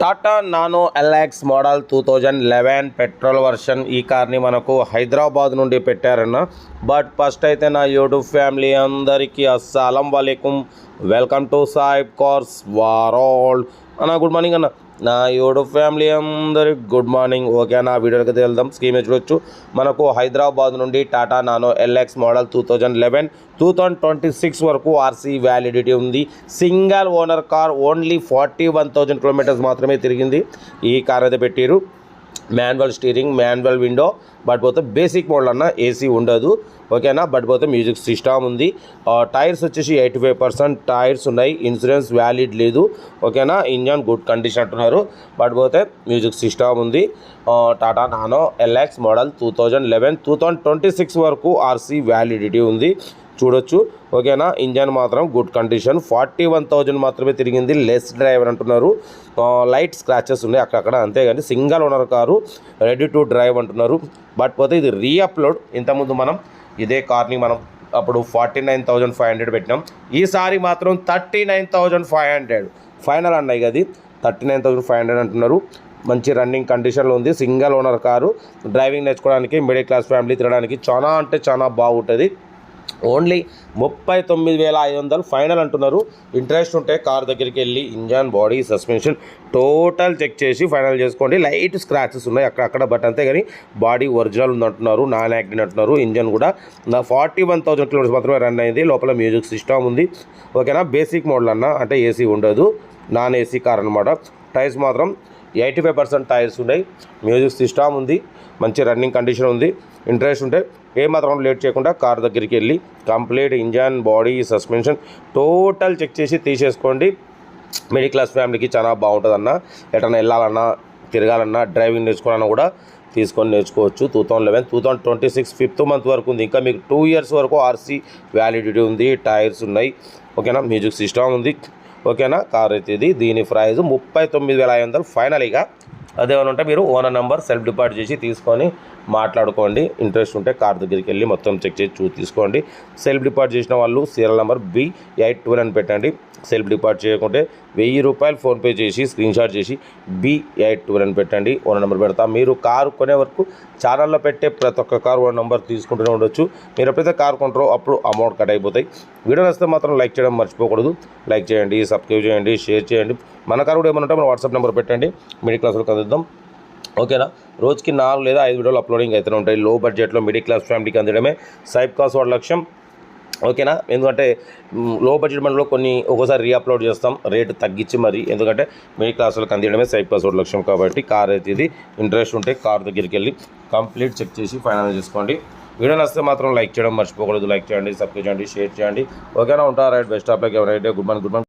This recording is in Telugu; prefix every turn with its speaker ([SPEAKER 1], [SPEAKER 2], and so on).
[SPEAKER 1] Tata Nano LX model two thousand eleven petrol version ఈ కార్ని మనకు హైదరాబాద్ నుండి పెట్టారన్న. బట్ ఫస్ట్ అయితే నా యూట్యూబ్ ఫ్యామిలీ అందరికీ అస్సలం వాలేకుమ్ welcome to Saib cars world అన్న గుడ్ మార్నింగ్ అన్న. నా యూట్యూబ్ ఫ్యామిలీ అందరికి గుడ్ మార్నింగ్ ఓకే నా వీడియోకి వెళ్దాం. స్కీమ్ చూడొచ్చు. మనకు హైదరాబాద్ నుండి Tata Nano LX model two thousand eleven two thousand twenty six వరకు ఆర్సీ వ్యాలిడిటీ ఉంది. Single owner car only forty one thousand kilometres మాత్రమే తిరిగింది. ఈ కార్ అయితే పెట్టారు manual steering manual window but పోతే బేసిక్ మోడల్ అన్న ఏసీ ఉండదు. ఓకేనా? బట్ పోతే మ్యూజిక్ సిస్టమ్ ఉంది. టైర్స్ వచ్చేసి ఎయిటీ ఫైవ్ పర్సెంట్ టైర్స్ ఉన్నాయి. ఇన్సూరెన్స్ వ్యాలిడ్ లేదు. ఓకేనా? ఇంజన్ గుడ్ కండిషన్ అంటున్నారు. బట్ పోతే మ్యూజిక్ సిస్టమ్ ఉంది. Tata Nano LX model two thousand eleven two thousand twenty six వరకు ఆర్సీ వ్యాలిడిటీ ఉంది. చూడొచ్చు. ఓకేనా? ఇంజన్ మాత్రం good condition. Forty one thousand మాత్రమే తిరిగింది. లెస్ డ్రైవర్ అంటున్నారు. లైట్ స్క్రాచెస్ ఉన్నాయి అక్కడక్కడ. అంతేగాని single owner car ready to drive అంటున్నారు. బట్ పోతే ఇది రీఅప్లోడ్. ఇంతకుముందు మనం ఇదే కార్ని మనం అప్పుడు forty nine thousand five hundred పెట్టినాం. ఈసారి మాత్రం thirty nine thousand five hundred. Final అన్నాయి కదా thirty nine thousand five hundred అంటున్నారు. మంచి రన్నింగ్ కండిషన్లో ఉంది. Single owner car. డ్రైవింగ్ నేర్చుకోవడానికి మిడిల్ క్లాస్ ఫ్యామిలీ తిరగడానికి చాలా అంటే చాలా బాగుంటుంది. ఓన్లీ ముప్పై తొమ్మిది వేల ఐదు వందలు ఫైనల్ అంటున్నారు. ఇంట్రెస్ట్ ఉంటే కార్ దగ్గరికి వెళ్ళి engine body suspension total check చేసి ఫైనల్ చేసుకోండి. లైట్ స్క్రాచెస్ ఉన్నాయి అక్కడక్కడ బట్ అంతే కానీ బాడీ ఒరిజినల్ ఉందంటున్నారు. నాన్ యాక్టిన్ అంటున్నారు. ఇంజన్ కూడా నా ఫార్టీ వన్ థౌసండ్ కిలోమీటర్స్ మాత్రమే రన్ అయింది. లోపల మ్యూజిక్ సిస్టమ్ ఉంది. ఓకేనా? బేసిక్ మోడల్ అన్న అంటే ఏసీ ఉండదు. నాన్ ఏసీ కార్ అనమాట టైర్స్ మాత్రం ఎయిటీ ఫైవ్ పర్సెంట్ టైర్స్ ఉన్నాయి. మ్యూజిక్ సిస్టమ్ ఉంది. మంచి రన్నింగ్ కండిషన్ ఉంది. ఇంట్రెస్ట్ ఉంటే ఏమాత్రం లేట్ చేయకుండా కార్ దగ్గరికి వెళ్ళి complete engine body suspension total check చేసి తీసేసుకోండి. మిడిల్ క్లాస్ ఫ్యామిలీకి చాలా బాగుంటుందన్న. ఎటన్నా వెళ్ళాలన్నా తిరగాలన్నా డ్రైవింగ్ నేర్చుకోవాలన్నా కూడా తీసుకొని నేర్చుకోవచ్చు. Two thousand eleven two thousand twenty six fifth month వరకు ఉంది. ఇంకా మీకు టూ ఇయర్స్ వరకు ఆర్సీ వ్యాలిడిటీ ఉంది. టైర్స్ ఉన్నాయి. ఓకేనా? మ్యూజిక్ సిస్టమ్ ఉంది. ఓకేనా? కార్ అయితే ఇది దీని ప్రైస్ ముప్పై తొమ్మిది వేల ఐదు వందలు ఫైనల్ ఇక. అదేమైనా ఉంటే మీరు ఓనర్ నెంబర్ సెల్ఫ్ డిపాజిట్ చేసి తీసుకొని మాట్లాడుకోండి. ఇంట్రెస్ట్ ఉంటే కార్ దగ్గరికి వెళ్ళి మొత్తం చెక్ చేసి చూసి తీసుకోండి. సెల్ఫ్ డిపాజిట్ చేసిన వాళ్ళు serial number B eight twelve అని పెట్టండి. సెల్ఫ్ డిపాజిట్ చేయకుంటే వెయ్యి రూపాయలు ఫోన్పే చేసి స్క్రీన్ షాట్ చేసి బి ఎయిట్ ట్వెల్వ్ అని పెట్టండి. ఓనర్ నెంబర్ పెడతా. మీరు కారు కొనే వరకు ఛానల్లో పెట్టే ప్రతి ఒక్క కారు ఓనర్ నెంబర్ తీసుకుంటూనే ఉండొచ్చు. మీరు ఎప్పుడైతే కారు కొంటారో అప్పుడు అమౌంట్ కట్ అయిపోతాయి. వీడియో నచ్చితే మాత్రం లైక్ చేయడం మర్చిపోకూడదు. లైక్ చేయండి సబ్స్క్రైబ్ చేయండి షేర్ చేయండి. మన కారు కూడా ఏమైనా ఉంటే మన వాట్సాప్ నెంబర్ పెట్టండి. మిడిల్ క్లాస్లో చూద్దాం. ఓకేనా? రోజుకి నాలుగు లేదా ఐదు వీడియోలు అప్లోడింగ్ అయితే ఉంటాయి. లో బడ్జెట్లో మిడిల్ క్లాస్ ఫ్యామిలీకి అందడమే సైబ్ కాస్ వాడి లక్ష్యం. ఓకేనా? ఎందుకంటే లో బడ్జెట్ మనలో కొన్ని ఒక్కోసారి రీఅప్లోడ్ చేస్తాం. రేటు తగ్గించి మరి ఎందుకంటే మిడిల్ క్లాస్ వాళ్ళకి అందించడమే సైబ్ కాస్ వాడి లక్ష్యం కాబట్టి కార్ అయితే ఇది ఇంట్రెస్ట్ ఉంటే కార్ దగ్గరికి వెళ్ళి కంప్లీట్ చెక్ చేసి ఫైనల్ చేసుకోండి. వీడియో నచ్చితే మాత్రం లైక్ చేయడం మర్చిపోకూడదు. లైక్ చేయండి సబ్స్క్రైబ్ చేయండి షేర్ చేయండి. ఓకేనా? ఉంటా రైట్ బెస్ట్ ఆఫ్ లైక్ ఎవరైతే గుడ్ మార్నింగ్ గుడ్ మార్నింగ్